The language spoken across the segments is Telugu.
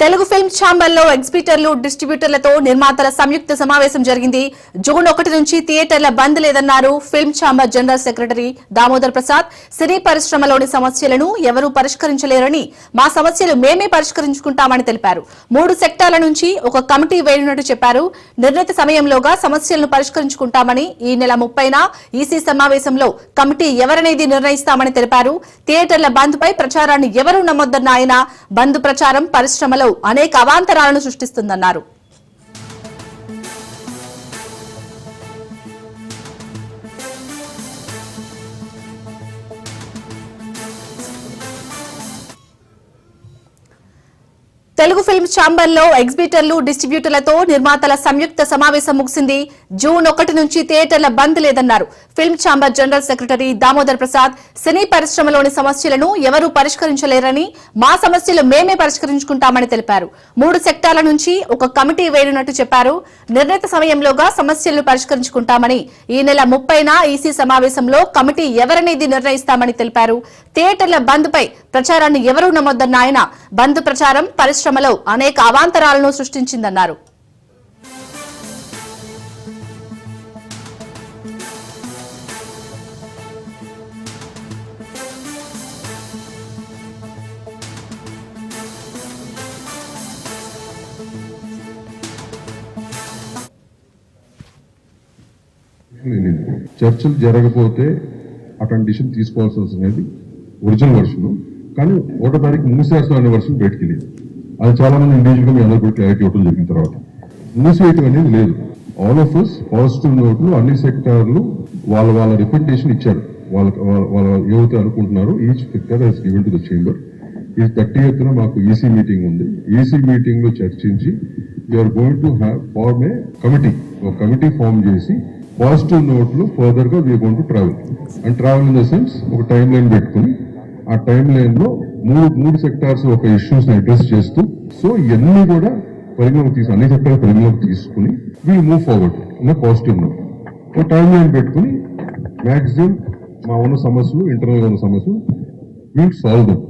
తెలుగు ఫిల్మ్ ఛాంబర్లో ఎగ్జిబిటర్లు డిస్ట్రిబ్యూటర్లతో నిర్మాతల సంయుక్త సమావేశం జరిగింది. జూన్ ఒకటి నుంచి థియేటర్ల బంద్ లేదన్నారు film chamber general secretary Damodar Prasad. సినీ పరిశ్రమలోని సమస్యలను ఎవరూ పరిష్కరించలేరని మా సమస్యలు మేమే పరిష్కరించుకుంటామని తెలిపారు. మూడు సెక్టార్ల నుంచి ఒక కమిటీ వేయనున్నట్టు చెప్పారు. నిర్ణీత సమయంలోగా సమస్యలను పరిష్కరించుకుంటామని ఈ నెల ముప్పైన ఈసీ సమావేశంలో కమిటీ ఎవరనేది నిర్ణయిస్తామని తెలిపారు. థియేటర్ల బంద్ పై ప్రచారాన్ని ఎవరూ నమ్మొద్దన్న ఆయన బంద్ ప్రచారం పరిశ్రమలో అనేక అవాంతరాలను సృష్టిస్తుందన్నారు. తెలుగు ఫిల్మ్ ఛాంబర్లో ఎగ్జిబిటర్లు డిస్ట్రిబ్యూటర్లతో నిర్మాతల సంయుక్త సమావేశం ముగిసింది. జూన్ ఒకటి నుంచి థియేటర్ల బంద్ లేదన్నారు. Film chamber general secretary Damodar Prasad సినీ పరిశ్రమలోని సమస్యలను ఎవరూ పరిష్కరించలేరని మా సమస్యలు మేమే పరిష్కరించుకుంటామని తెలిపారు. మూడు సెక్టార్ల నుంచి ఒక కమిటీ వేయనున్నట్టు చెప్పారు. నిర్ణీత సమయంలోగా సమస్యలను పరిష్కరించుకుంటామని ఈ నెల ముప్పైన ఈసీ సమావేశంలో కమిటీ ఎవరనేది నిర్ణయిస్తామని తెలిపారు. థియేటర్ల బంద్ పై ప్రచారాన్ని ఎవరూ నమ్మొద్దన్న ఆయన బంద్ ప్రచారం పరిశ్రమ పరిశ్రమలో అనేక అవాంతరాలను సృష్టించిందన్నారు. చర్చలు జరగకపోతే అటువంటి డిసిషన్ తీసుకోవాల్సి వస్తుంది ఒరిజినల్ వర్షన్. కానీ ఒకటో తారీఖు మూసేస్తాం అనే వర్షన్ బయటికి లేదు. అది చాలా మంది ఇండివిజువల్గా మీ అందరూ కూడా క్లారిటీ ఇవ్వడం జరిగిన తర్వాత. మూసివేయటం అనేది లేదు. ఆల్ ఆఫ్ అస్ పాజిటివ్ నోట్లు అన్ని సెక్టార్లు వాళ్ళ వాళ్ళ రిప్రజెంటేషన్ ఇచ్చారు. వాళ్ళ వాళ్ళ- వాళ్ళ ఏవైతే అనుకుంటున్నారో each sector he's given to the chamber ఈ థర్టీ ఎత్తున మాకు ఈసీ మీటింగ్ ఉంది. ఈసీ మీటింగ్లో చర్చించి we're going to have form a committee ఒక కమిటీ ఫామ్ చేసి పాజిటివ్ నోట్లు ఫర్దర్గా we're going to travel and travel in the sense ఒక టైం లైన్ పెట్టుకుని ఆ టైం లైన్లో మూడు మూడు సెక్టార్స్ ఒక ఇష్యూస్ అడ్రస్ చేస్తూ సో ఇవన్నీ కూడా పరిగణలోకి తీసుకుని అన్ని సెక్టార్ పరిగణలోకి తీసుకుని we move forward in positive note ఒక టైం లైన్ పెట్టుకుని మ్యాక్సిమం మా ఉన్న సమస్యలు ఇంటర్నల్ ఉన్న సమస్యలు వీల్ సాల్వ్ దమ్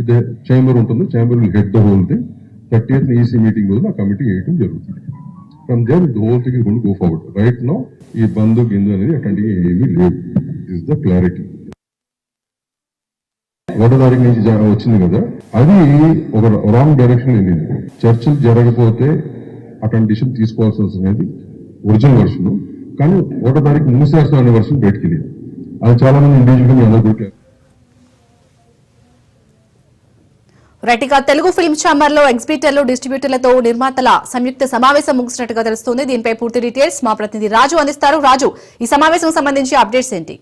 ఇది చేంబర్ ఉంటుంది chamber head the whole thing thirty eighth EC meeting రోజు ఆ కమిటీ వేయటం జరుగుతుంది. From there the whole thing go forward right no ఈ బంధు గిందు అనేది అటువంటి ఏమీ లేవు ఇస్ ద క్లారిటీ ఒకటో నుంచి వచ్చింది కదా అది ఒక రాంగ్ డైరెక్షన్ వెళ్ళింది. చర్చలు జరగకపోతే అటువంటి డిసిషన్ తీసుకోవాల్సి వస్తుంది ఒరిజినల్ వర్షన్ కానీ ఒకటో తారీఖు మూసేస్తాం అనే వర్షన్ బయటికి అది చాలా మంది ఇండివిజువల్గా మీ అందరూ కూడా రైట్గా తెలుగు ఫిల్మ్ ఛాంబర్లో ఎగ్జిబిటర్లు డిస్ట్రిబ్యూటర్లతో నిర్మాతల సంయుక్త సమావేశం ముగిసినట్టుగా తెలుస్తోంది. దీనిపై పూర్తి డీటెయిల్స్ మా ప్రతినిధి రాజు అందిస్తారు. రాజు ఈ సమావేశం సంబంధించి అప్డేట్స్ ఏంటి?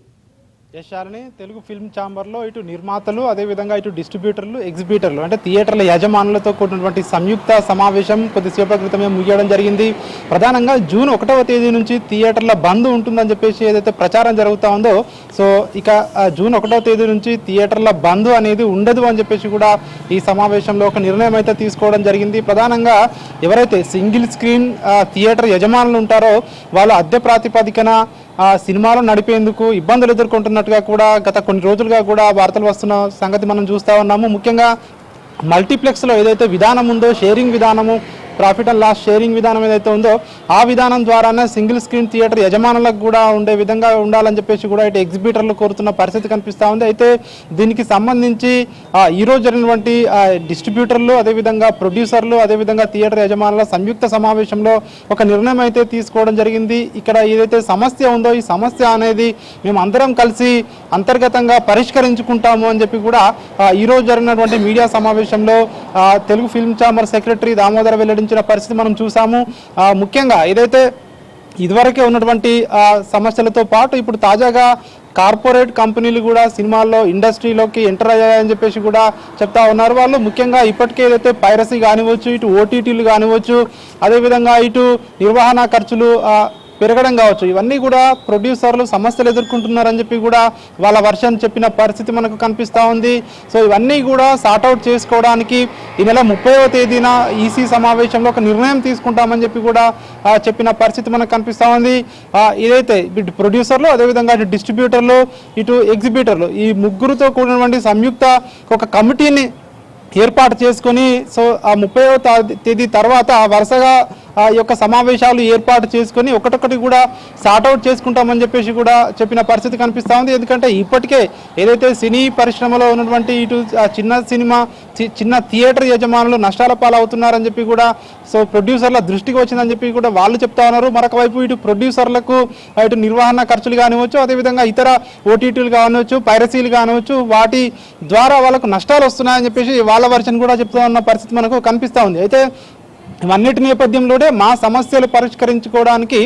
యశాలని తెలుగు ఫిల్మ్ ఛాంబర్లో ఇటు నిర్మాతలు అదేవిధంగా ఇటు డిస్ట్రిబ్యూటర్లు ఎగ్జిబిటర్లు అంటే థియేటర్ల యజమానులతో కూడినటువంటి సంయుక్త సమావేశం కొద్దిసేపటి క్రితమే ముగియడం జరిగింది. ప్రధానంగా జూన్ ఒకటవ తేదీ నుంచి థియేటర్ల బంద్ ఉంటుందని చెప్పేసి ఏదైతే ప్రచారం జరుగుతూ ఉందో సో ఇక జూన్ ఒకటవ తేదీ నుంచి థియేటర్ల బంద్ అనేది ఉండదు అని చెప్పేసి కూడా ఈ సమావేశంలో ఒక నిర్ణయం అయితే తీసుకోవడం జరిగింది. ప్రధానంగా ఎవరైతే సింగిల్ స్క్రీన్ థియేటర్ యజమానులు ఉంటారో వాళ్ళు అద్దె ప్రాతిపదికన సినిమాలు నడిపేందుకు ఇబ్బందులు ఎదుర్కొంటున్నట్టుగా కూడా గత కొన్ని రోజులుగా కూడా వార్తలు వస్తున్న సంగతి మనం చూస్తూ ఉన్నాము. ముఖ్యంగా మల్టీప్లెక్స్లో ఏదైతే విధానం ఉందో షేరింగ్ విధానము ప్రాఫిట్ అండ్ లాస్ షేరింగ్ విధానం ఏదైతే ఉందో ఆ విధానం ద్వారానే సింగిల్ స్క్రీన్ థియేటర్ యజమానులకు కూడా ఉండే విధంగా ఉండాలని చెప్పేసి కూడా ఇటు ఎగ్జిబిటర్లు కోరుతున్న పరిస్థితి కనిపిస్తూ ఉంది. అయితే దీనికి సంబంధించి ఈరోజు జరిగినటువంటి డిస్ట్రిబ్యూటర్లు అదేవిధంగా ప్రొడ్యూసర్లు అదేవిధంగా థియేటర్ యజమానుల సంయుక్త సమావేశంలో ఒక నిర్ణయం అయితే తీసుకోవడం జరిగింది. ఇక్కడ ఏదైతే సమస్య ఉందో ఈ సమస్య అనేది మేము అందరం కలిసి అంతర్గతంగా పరిష్కరించుకుంటాము అని చెప్పి కూడా ఈరోజు జరిగినటువంటి మీడియా సమావేశంలో Telugu film chamber secretary Damodara వెల్లడించిన పరిస్థితి మనం చూసాము. ముఖ్యంగా ఏదైతే ఇదివరకే ఉన్నటువంటి సమస్యలతో పాటు ఇప్పుడు తాజాగా కార్పొరేట్ కంపెనీలు కూడా సినిమాల్లో ఇండస్ట్రీలోకి ఎంటర్ అయ్యాయని చెప్పేసి కూడా చెప్తా ఉన్నారు. వాళ్ళు ముఖ్యంగా ఇప్పటికే ఏదైతే పైరసీ కానివచ్చు ఇటు ఓటీటీలు కానివచ్చు అదేవిధంగా ఇటు నిర్వహణ ఖర్చులు పెరగడం కావచ్చు. ఇవన్నీ కూడా ప్రొడ్యూసర్లు సమస్యలు ఎదుర్కొంటున్నారని చెప్పి కూడా వాళ్ళ వర్షన్ చెప్పిన పరిస్థితి మనకు కనిపిస్తూ ఉంది. సో ఇవన్నీ కూడా సార్ట్అవుట్ చేసుకోవడానికి ఈ నెల ముప్పైవ తేదీన ఈసీ సమావేశంలో ఒక నిర్ణయం తీసుకుంటామని చెప్పి కూడా చెప్పిన పరిస్థితి మనకు కనిపిస్తూ ఉంది. ఇదైతే ఇటు ప్రొడ్యూసర్లు అదేవిధంగా ఇటు డిస్ట్రిబ్యూటర్లు ఇటు ఎగ్జిబిటర్లు ఈ ముగ్గురుతో కూడినటువంటి సంయుక్త ఒక కమిటీని ఏర్పాటు చేసుకొని సో ఆ ముప్పైవ తేదీ తర్వాత వరుసగా యొక్క సమావేశాలు ఏర్పాటు చేసుకొని ఒకటొకటి కూడా సార్ట్అవుట్ చేసుకుంటామని చెప్పేసి కూడా చెప్పిన పరిస్థితి కనిపిస్తూ ఉంది. ఎందుకంటే ఇప్పటికే ఏదైతే సినీ పరిశ్రమలో ఉన్నటువంటి ఇటు చిన్న సినిమా చిన్న థియేటర్ యజమానులు నష్టాల పాలవుతున్నారని చెప్పి కూడా సో ప్రొడ్యూసర్ల దృష్టికి వచ్చిందని చెప్పి కూడా వాళ్ళు చెప్తా ఉన్నారు. మరొక వైపు ఇటు ప్రొడ్యూసర్లకు ఇటు నిర్వహణ ఖర్చులు కానివచ్చు అదేవిధంగా ఇతర ఓటీటీలు కానివచ్చు పైరసీలు కానివచ్చు వాటి ద్వారా వాళ్ళకు నష్టాలు వస్తున్నాయని చెప్పేసి వాళ్ళ వర్షన్ కూడా చెప్తా ఉన్న పరిస్థితి మనకు కనిపిస్తూ ఉంది. అయితే ఇవన్నిటి నేపథ్యంలోనే మా సమస్యలు పరిష్కరించుకోవడానికి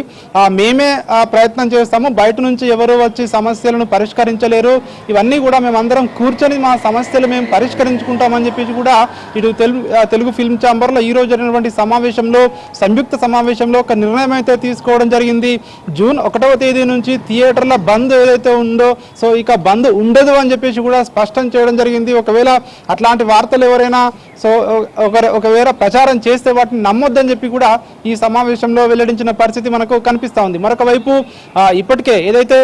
మేమే ప్రయత్నం చేస్తాము. బయట నుంచి ఎవరు వచ్చి సమస్యలను పరిష్కరించలేరు. ఇవన్నీ కూడా మేమందరం కూర్చొని మా సమస్యలు మేము పరిష్కరించుకుంటామని చెప్పేసి కూడా ఇటు తెలుగు తెలుగు ఫిల్మ్ ఛాంబర్లో ఈ రోజు జరిగినటువంటి సమావేశంలో సంయుక్త సమావేశంలో ఒక నిర్ణయం అయితే తీసుకోవడం జరిగింది. జూన్ ఒకటవ తేదీ నుంచి థియేటర్ల బంద్ ఏదైతే ఉందో సో ఇక బంద్ ఉండదు అని చెప్పేసి కూడా స్పష్టం చేయడం జరిగింది. ఒకవేళ అట్లాంటి వార్తలు ఎవరైనా సో ఒక ఒకవేళ ప్రచారం చేస్తే వాటిని నమ్మొద్దని చెప్పి కూడా ఈ సమావేశంలో వెల్లడించిన పరిస్థితి మనకు కనిపిస్తూ ఉంది. మరొక వైపు ఇప్పటికే ఏదైతే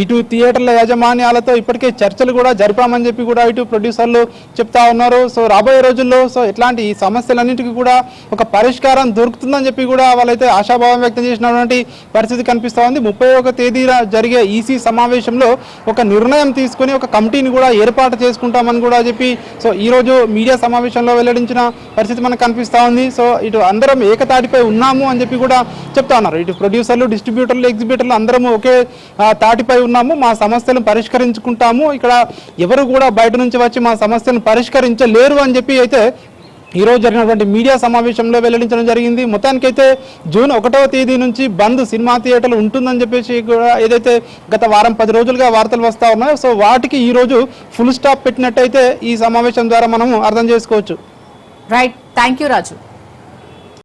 ఇటు థియేటర్ల యాజమాన్యాలతో ఇప్పటికే చర్చలు కూడా జరిపామని చెప్పి కూడా ఇటు ప్రొడ్యూసర్లు చెప్తా ఉన్నారు. సో రాబోయే రోజుల్లో సో ఇట్లాంటి ఈ సమస్యలన్నింటికి కూడా ఒక పరిష్కారం దొరుకుతుందని చెప్పి కూడా వాళ్ళైతే ఆశాభావం వ్యక్తం చేసినటువంటి పరిస్థితి కనిపిస్తూ ఉంది. ముప్పై ఒక తేదీన జరిగే ఈసీ సమావేశంలో ఒక నిర్ణయం తీసుకొని ఒక కమిటీని కూడా ఏర్పాటు చేసుకుంటామని కూడా చెప్పి సో ఈరోజు మీడియా సమావేశంలో వెల్లడించిన పరిస్థితి మనకు కనిపిస్తూ ఉంది. సో ఇటు అందరం ఏకతాటిపై ఉన్నాము అని చెప్పి కూడా చెప్తా ఉన్నారు. ఇటు ప్రొడ్యూసర్లు డిస్ట్రిబ్యూటర్లు ఎగ్జిబ్యూటర్లు అందరము ఒకే తాటిపై ఉన్నాము మా సమస్యలను పరిష్కరించుకుంటాము. ఇక్కడ ఎవరు కూడా బయట నుంచి వచ్చి మా సమస్యను పరిష్కరించలేరు అని చెప్పి అయితే ఈ రోజు జరిగినటువంటి మీడియా సమావేశంలో వెల్లడించడం జరిగింది. మొత్తానికైతే జూన్ ఒకటవ తేదీ నుంచి బంద్ సినిమా థియేటర్లు ఉంటుందని చెప్పేసి కూడా ఏదైతే గత వారం పది రోజులుగా వార్తలు వస్తూ ఉన్నాయో సో వాటికి ఈ రోజు ఫుల్ స్టాప్ పెట్టినట్టయితే ఈ సమావేశం ద్వారా మనము అర్థం చేసుకోవచ్చు. Right thank you Raju